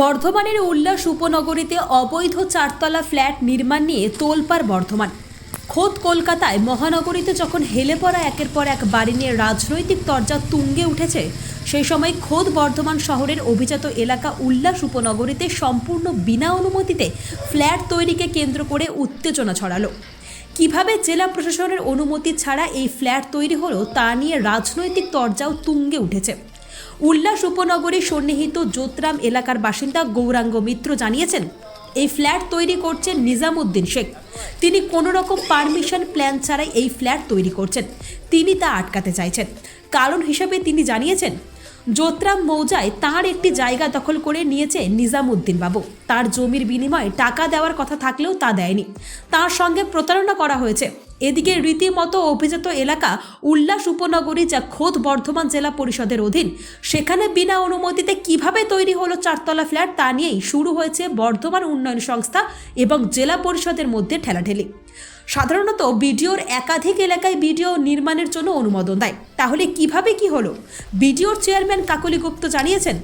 বর্ধমানের উল্লাস উপনগরীতে অবৈধ চারতলা ফ্ল্যাট নির্মাণ নিয়ে তোলপাড় বর্ধমান। খোদ কলকাতায় মহানগরীতে যখন হেলে পড়া একের পর এক বাড়ি নিয়ে রাজনৈতিক তরজা তুঙ্গে উঠেছে, সেই সময় খোদ বর্ধমান শহরের অভিজাত এলাকা উল্লাস উপনগরীতে সম্পূর্ণ বিনা অনুমতিতে ফ্ল্যাট তৈরিকে কেন্দ্র করে উত্তেজনা ছড়ালো। কীভাবে জেলা প্রশাসনের অনুমতি ছাড়া এই ফ্ল্যাট তৈরি হলো তা নিয়ে রাজনৈতিক তরজাও তুঙ্গে উঠেছে। উল্লাস উপনগরী সন্নিহিত জোতরাম এলাকার বাসিন্দা গৌরাঙ্গ মিত্র জানিয়েছেন, এই ফ্ল্যাট তৈরি করছেন নিজামুদ্দিন শেখ। তিনি কোনো রকম পারমিশন প্ল্যান ছাড়াই এই ফ্ল্যাট তৈরি করছেন। তিনি তা আটকাতে চাইছেন। কারণ হিসেবে তিনি জানিয়েছেন যোতরাম মৌজায় তার একটি জায়গা দখল করে নিয়েছে নিজামুদ্দিন বাবু। তার জমির বিনিময়ে টাকা দেওয়ার কথা থাকলেও তা দেয়নি। তার সঙ্গে প্রতারণা করা হয়েছে। এদিকে রীতিমতো অভিজাত এলাকা উল্লাস উপনগরী যা খোদ বর্ধমান জেলা পরিষদের অধীন। সেখানে বিনা অনুমতিতে কীভাবে তৈরি হলো চারতলা ফ্ল্যাট তা নিয়েই শুরু হয়েছে বর্ধমান উন্নয়ন সংস্থা এবং জেলা পরিষদের মধ্যে ঠেলাঠেলি। সাধারণত বিডিওর একাধিক এলাকায় বিডিও নির্মাণের জন্য অনুমোদন দেয়। তাহলে কীভাবে কি হলো? বিডিওর চেয়ারম্যান কাকলি গুপ্ত জানিয়েছেন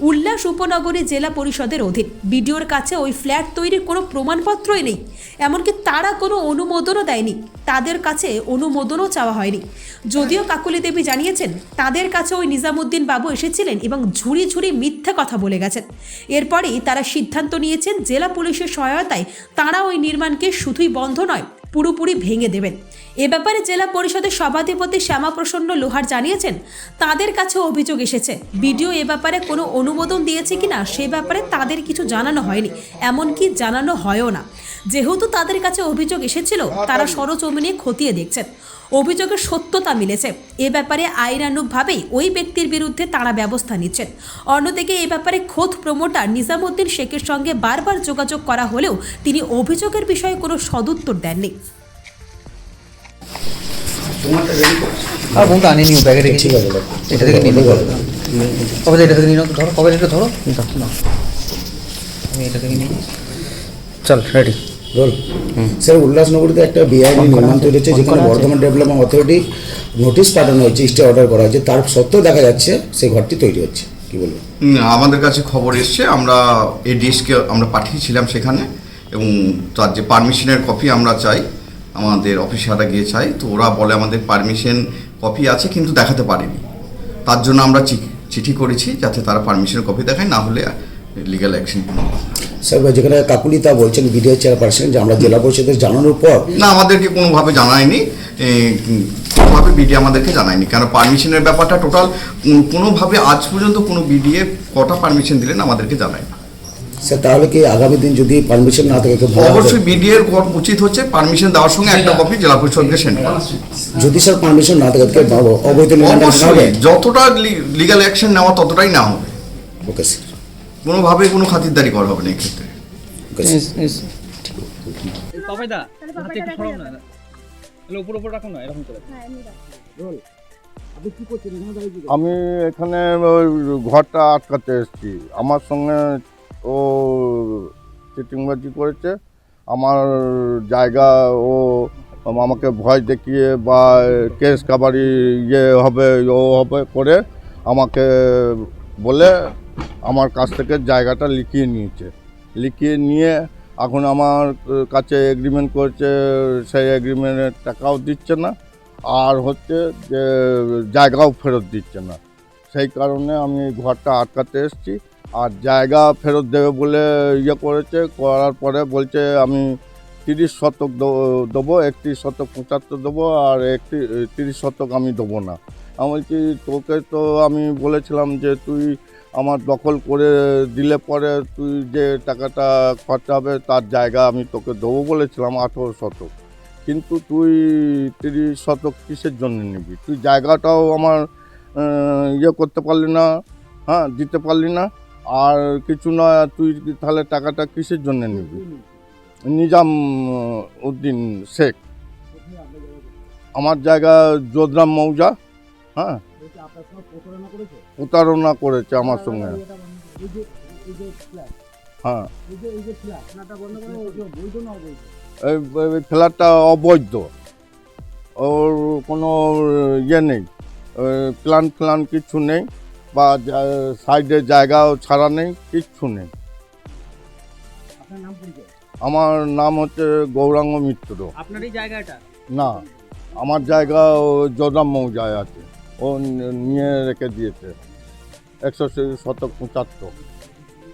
উল্লাস উপনগরী জেলা পরিষদের অধীন। বিডিওর কাছে ওই ফ্ল্যাট তৈরির কোনো প্রমাণপত্রই নেই। এমনকি তারা কোনো অনুমোদনও দেয়নি। তাদের কাছে অনুমোদনও চাওয়া হয়নি। যদিও কাকুলি দেবী জানিয়েছেন, তাদের কাছে ওই নিজামুদ্দিন বাবু এসেছিলেন এবং ঝুড়ি ঝুড়ি মিথ্যে কথা বলে গেছেন। এরপরেই তারা সিদ্ধান্ত নিয়েছেন, জেলা পুলিশের সহায়তায় তারা ওই নির্মাণকে শুধুই বন্ধ নয় পুরোপুরি ভেঙে দেবেন। এ ব্যাপারে জেলা পরিষদের সভাধিপতি শ্যামাপ্রসন্ন লোহার জানিয়েছেন, তাদের কাছে অভিযোগ এসেছে। বিডিও এ ব্যাপারে কোনো অনুমোদন দিয়েছে কিনা সে ব্যাপারে তাদের কিছু জানানো হয়নি, এমনকি জানানো হয়ও না। যেহেতু তাদের কাছে অভিযোগ এসেছিল তারা সরজমিনে খতিয়ে দেখছেন। অভিযোগের সত্যতা মিলেছে। এ ব্যাপারে আইনানুগভাবেই ওই ব্যক্তির বিরুদ্ধে তারা ব্যবস্থা নিচ্ছেন। অন্যদিকে এ ব্যাপারে খোদ প্রমোটার নিজামুদ্দিন শেখের সঙ্গে বারবার যোগাযোগ করা হলেও তিনি অভিযোগের বিষয়ে কোনো সদুত্তর দেননি। আর ফোনটা আনিনি ও ব্যাগে রেখেছি ঠিক আছে এটা থেকে নিয়ে নেব কবে এটা থেকে নিয়ে ধরো কবে এটা ধরো। দাও, আমি এটা থেকে নিয়ে চল রেডি রোল স্যার উল্লাসনগরীতে একটা বেআইনি নির্মাণ তৈরি হচ্ছে যেখানে বর্ধমান ডেভেলপমেন্ট অথরিটি নোটিশ পাঠানো হয়েছে স্টে অর্ডার করা হয়েছে। তার সত্ত্বেও দেখা যাচ্ছে সেই ঘরটি তৈরি হচ্ছে। কি বলব আমাদের কাছে খবর এসছে আমরা এডিএসকে আমরা পাঠিয়েছিলাম সেখানে এবং তার যে পারমিশনের কপি আমরা চাই আমাদের অফিসাররা গিয়ে চাই তো ওরা বলে আমাদের পারমিশন কপি আছে কিন্তু দেখাতে পারেনি। তার জন্য আমরা চিঠি করেছি যাতে তারা পারমিশনের কপি দেখায় না হলে লিগ্যাল অ্যাকশন স্যার যেখানে কাকুলি তা বলছেন বিডিও চেয়ারপারসন যে আমরা জেলা পরিষদের জানানোর পর না আমাদেরকে কোনোভাবে জানায়নি। কোনোভাবে বিডি আমাদেরকে জানায়নি। কেন পারমিশনের ব্যাপারটা টোটাল কোনোভাবে আজ পর্যন্ত কোনো বিডিএ কটা পারমিশন দিলেন আমাদেরকে জানায়নি। স্যার তাহলে কি আগামী দিন যদি পারমিশন না থাকে? অবশ্যই বিডিএ এর কর- উচিত হচ্ছে পারমিশন দেওয়ার সঙ্গে একটা কপি জেলা পরিষদকে সেন্ড করা। যদি স্যার পারমিশন না থাকে অবৈধ যতটা লিগাল অ্যাকশন নেওয়া ততটাই না হবে। ওকে স্যার কোনোভাবে কোনো খাতিরদারি করা হবে না এক্ষেত্রে ওকে পাপাইদা হাতে একটু সরাও না। তাহলে উপর উপর রাখো না এরকম করে। আমি এখানে ওই ঘরটা আটকাতে এসেছি। আমার সঙ্গে ও চিটিংবাজি করেছে। আমার জায়গা ও আমাকে ভয় দেখিয়ে বা কেস কাবারি ইয়ে হবে ও হবে করে আমাকে বলে আমার কাছ থেকে জায়গাটা লিখিয়ে নিয়েছে। লিখিয়ে নিয়ে এখন আমার কাছে এগ্রিমেন্ট করেছে, সেই এগ্রিমেন্টের টাকাও দিচ্ছে না, আর হচ্ছে যে জায়গাও ফেরত দিচ্ছে না। সেই কারণে আমি ঘরটা আটকাতে এসেছি, আর জায়গা ফেরত দেবে বলে ইয়ে করেছে, করার পরে বলছে আমি তিরিশ শতক দেবো, একত্রিশ শতক পঁচাত্তর দেবো, আর একটি, তিরিশ শতক আমি দেবো না। আমি বলছি, তোকে তো আমি বলেছিলাম যে তুই আমার দখল করে দিলে পরে তুই যে টাকাটা খরচা হবে, তার জায়গা আমি তোকে দেবো বলেছিলাম আঠেরো শতক। কিন্তু তুই তিরিশ শতক কিসের জন্য নিবি? তুই জায়গাটাও আমার ইয়ে করতে পারলি না হ্যাঁ দিতে পারলি না। আর কিছু না, তুই তাহলে টাকাটা কিসের জন্য নিবি? নিজাম উদ্দিন শেখ। আমার জায়গা যোদরাম মৌজা হ্যাঁ প্রতারণা করেছে? আমার সঙ্গে। হ্যাঁ। এই ফ্ল্যাটটা অবৈধ? ওর কোনো ইয়ে নেই। প্ল্যান ফ্ল্যান কিছু নেই বা সাইডে জায়গাও ছাড়া নেই কিচ্ছু নেই। আমার নাম হচ্ছে গৌরাঙ্গ মিত্র। আপনার এই জায়গাটা? না আমার জায়গা ও যোদাম মৌজায় আছে। ও নিয়ে রেখে দিয়েছে। একশো শতক পঁচাত্তর